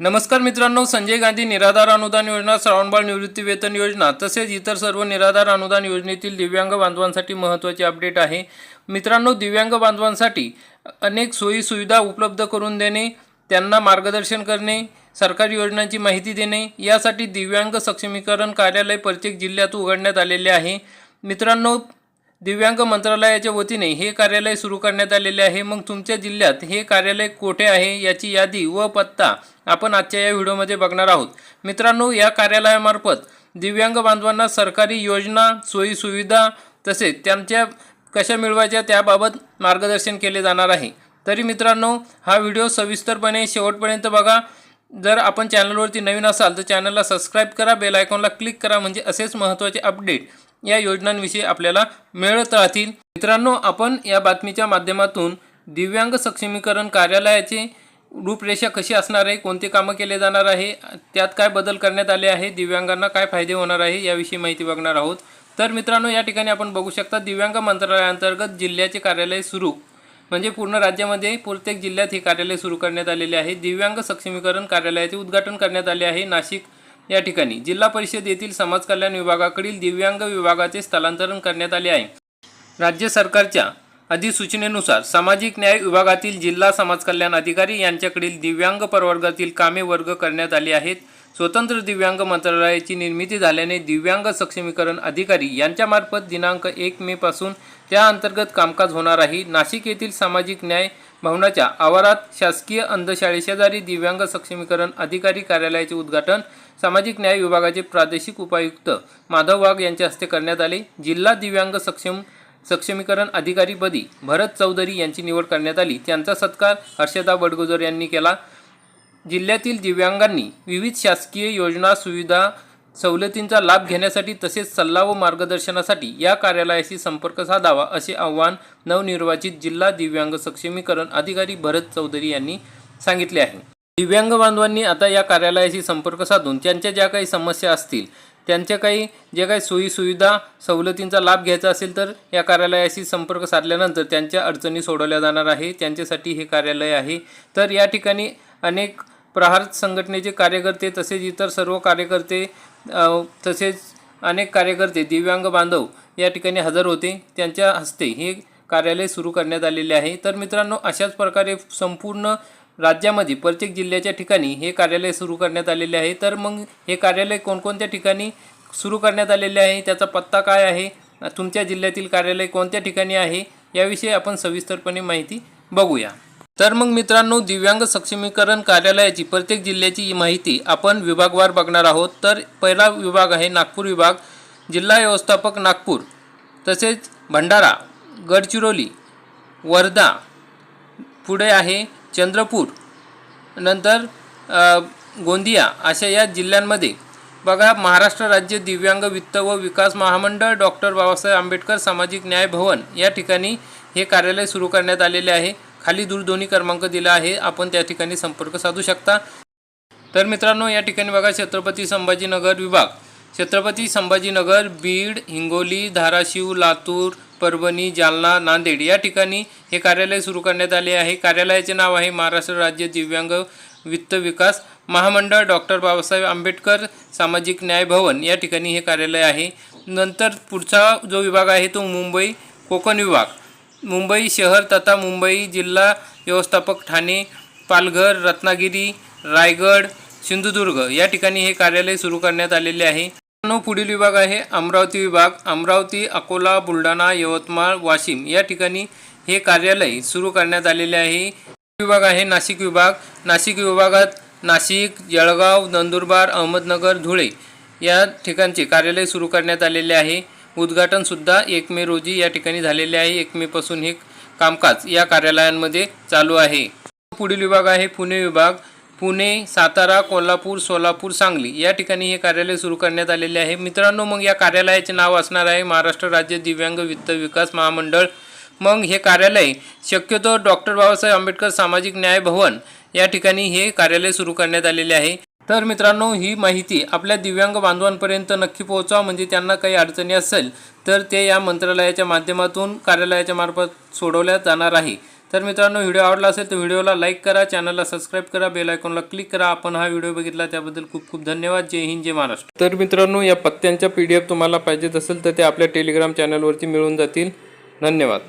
नमस्कार मित्रांनो संजय गांधी निराधार अनुदान योजना श्रावणबाळ निवृत्ती वेतन योजना तसेच इतर सर्व निराधार अनुदान योजनेतील दिव्यांग बांधवांसाठी महत्त्वाचे अपडेट आहे. मित्रांनो दिव्यांग बांधवांसाठी अनेक सोयी सुविधा उपलब्ध करून देणे त्यांना मार्गदर्शन करणे सरकारी योजनांची माहिती देणे यासाठी दिव्यांग सक्षमीकरण कार्यालय प्रत्येक जिल्ह्यात उघडण्यात आलेले आहे. मित्रांनो दिव्यांग मंत्रालयाच्या वतीने हे कार्यालय सुरू करण्यात आलेले आहे. मग तुमच्या जिल्ह्यात हे कार्यालय कोठे आहे याची यादी व पत्ता आपण आजच्या या व्हिडिओमध्ये बघणार आहोत. मित्रांनो या कार्यालयामार्फत दिव्यांग बांधवांना सरकारी योजना सोयीसुविधा तसेच त्यांच्या कशा मिळवायच्या त्याबाबत मार्गदर्शन केले जाणार आहे. तरी मित्रांनो हा व्हिडिओ सविस्तरपणे शेवटपर्यंत बघा. जर आपण चॅनलवरती नवीन असाल तर चॅनलला सबस्क्राईब करा बेल आयकॉनला क्लिक करा म्हणजे असेच महत्त्वाचे अपडेट या योजनांविषयी आपल्याला मिळत राहतील. मित्रांनो आपण या बातमीच्या माध्यमातून दिव्यांग सक्षमीकरण कार्यालयाचे रूपरेषा कशी असणार आहे कोणते कामं केले जाणार आहे त्यात काय बदल करण्यात आले आहे दिव्यांगांना काय फायदे होणार आहे याविषयी माहिती बघणार आहोत. तर मित्रांनो या ठिकाणी आपण बघू शकता दिव्यांग मंत्रालयाअंतर्गत जिल्ह्याचे कार्यालय सुरू म्हणजे पूर्ण राज्यामध्ये प्रत्येक जिल्ह्यात हे कार्यालय सुरू करण्यात आलेले आहे. दिव्यांग सक्षमीकरण कार्यालयाचे उद्घाटन करण्यात आले आहे. नाशिक या ठिकाणी जिल्हा परिषद येथील समाज कल्याण विभागाकडील दिव्यांग विभागाचे स्थलांतरण करण्यात आले आहे. राज्य सरकारच्या अधिसूचनेनुसार सामाजिक न्याय विभागातील जिल्हा समाज कल्याण अधिकारी यांच्याकडील दिव्यांग प्रवर्गातील कामे वर्ग करण्यात आली आहेत. स्वतंत्र दिव्यांग मंत्रालयाची निर्मिती झाल्याने दिव्यांग सक्षमीकरण अधिकारी यांच्यामार्फत दिनांक एक मे पासून त्या अंतर्गत कामकाज होणार आहे. नाशिक येथील सामाजिक न्याय भवनाच्या आवारात शासकीय अंधशाळेशेजारी दिव्यांग सक्षमीकरण अधिकारी कार्यालयाचे उद्घाटन सामाजिक न्याय विभागाचे प्रादेशिक उपायुक्त माधव वाघ यांच्या हस्ते करण्यात आले. जिल्हा दिव्यांग सक्षम सक्षमीकरण अधिकारीपदी भरत चौधरी यांची निवड करण्यात आली. त्यांचा सत्कार हर्षदा बडगुजर यांनी केला. जिल्ह्यातील दिव्यांगांनी विविध शासकीय योजना सुविधा सवलतींचा लाभ घेण्यासाठी तसेच सल्ला व मार्गदर्शनासाठी या कार्यालयाशी संपर्क साधावा असे आव्हान नवनिर्वाचित जिल्हा दिव्यांग सक्षमीकरण अधिकारी भरत चौधरी यांनी सांगितले आहे. दिव्यांग बांधवांनी आता या कार्यालयाशी संपर्क साधून त्यांच्या ज्या काही समस्या असतील त्यांच्या काही जे काही सोयीसुविधा सवलतींचा लाभ घ्यायचा असेल तर या कार्यालयाशी संपर्क साधल्यानंतर त्यांच्या अडचणी सोडवल्या जाणार आहे. त्यांच्यासाठी हे कार्यालय आहे. तर या ठिकाणी अनेक प्रहार संघटनेचे कार्यकर्ते तसेच इतर सर्व कार्यकर्ते तसेच अनेक कार्यकर्ते दिव्यांग बांधव या ठिकाणी हजर होते. त्यांच्या हस्ते हे कार्यालय सुरू करण्यात आलेले आहे. तर मित्रांनो अशाच प्रकारे संपूर्ण राज्यामध्ये प्रत्येक जिल्ह्याच्या ठिकाणी हे कार्यालय सुरू करण्यात आलेले आहे. तर मग हे कार्यालय कोणकोणत्या ठिकाणी सुरू करण्यात आलेले आहे? त्याचा पत्ता काय आहे? तुमच्या जिल्ह्यातील कार्यालय कोणत्या ठिकाणी आहे? याविषयी आपण सविस्तरपणे माहिती बघूया. तर मग मित्रांनो दिव्यांग सक्षमीकरण कार्यालयाची प्रत्येक जिल्ह्याची माहिती आपण विभागवार बघणार आहोत. तर पहिला विभाग आहे नागपूर विभाग. जिल्हा व्यवस्थापक नागपूर तसेच भंडारा गडचिरोली वर्धा पुढे आहे चंद्रपूर नंतर गोंदिया अशा या जिल्ह्यांमध्ये. बघा महाराष्ट्र राज्य दिव्यांग वित्त व विकास महामंडळ डॉक्टर बाबासाहेब आंबेडकर सामाजिक न्याय भवन या ठिकाणी हे कार्यालय सुरू करण्यात आलेले आहे. खाली दूरध्वनी क्रमांक दिला आहे. आपण त्या ठिकाणी संपर्क साधू शकता. तर मित्रांनो या ठिकाणी बघा छत्रपती संभाजीनगर विभाग. छत्रपती संभाजीनगर बीड हिंगोली धाराशिव लातूर परभणी जालना नांदेड या ठिकाणी हे कार्यालय सुरू करण्यात आले आहे. कार्यालयाचे नाव आहे महाराष्ट्र राज्य दिव्यांग वित्त विकास महामंडळ. डॉक्टर बाबासाहेब आंबेडकर सामाजिक न्याय भवन या ठिकाणी हे कार्यालय आहे. नंतर पुढचा जो विभाग आहे तो मुंबई कोकण विभाग. मुंबई शहर तथा मुंबई जिल्हा व्यवस्थापक ठाणे पालघर रत्नागिरी रायगड सिंधुदुर्ग या ठिकाणी हे कार्यालय सुरू करण्यात आलेले आहे. पुढील विभाग आहे अमरावती विभाग. अमरावती अकोला बुलढाणा यवतमाळ वाशिम या ठिकाणी हे कार्यालय सुरू करण्यात आलेले आहे. विभाग आहे नाशिक विभाग. नाशिक विभागात नाशिक जळगाव नंदुरबार अहमदनगर धुळे या ठिकाणचे कार्यालय सुरू करण्यात आलेले आहे. उद्घाटनसुद्धा एक मे रोजी या ठिकाणी झालेले आहे. एक मेपासून हे कामकाज या कार्यालयांमध्ये चालू आहे. पुढील विभाग आहे पुणे विभाग. पुणे सातारा कोल्हापूर सोलापूर सांगली या ठिकाणी हे कार्यालय सुरू करण्यात आलेले आहे. मित्रांनो मग या कार्यालयाचे नाव असणार आहे महाराष्ट्र राज्य दिव्यांग वित्त विकास महामंडळ. मग हे कार्यालय शक्यतो डॉक्टर बाबासाहेब आंबेडकर सामाजिक न्याय भवन या ठिकाणी हे कार्यालय सुरू करण्यात आलेले आहे. तर मित्रांनो ही माहिती आपल्या दिव्यांग बांधवांपर्यंत नक्की पोहोचवा म्हणजे त्यांना काही अडचणी असेल तर ते या मंत्रालयाच्या माध्यमातून कार्यालयाच्या मार्फत सोडवल्या जाणार आहे. तर मित्रांनो व्हिडिओ आवडला असेल तर व्हिडिओला लाईक करा चॅनलला सबस्क्राईब करा बेल आयकॉनला क्लिक करा. आपण हा व्हिडिओ बघितला त्याबद्दल खूप खूप धन्यवाद. जय हिंद जय महाराष्ट्र. तर मित्रांनो या पत्त्यांच्या पी डी एफ तुम्हाला पाहिजेत असेल तर ते आपल्या टेलिग्राम चॅनलवरती मिळून जातील. धन्यवाद.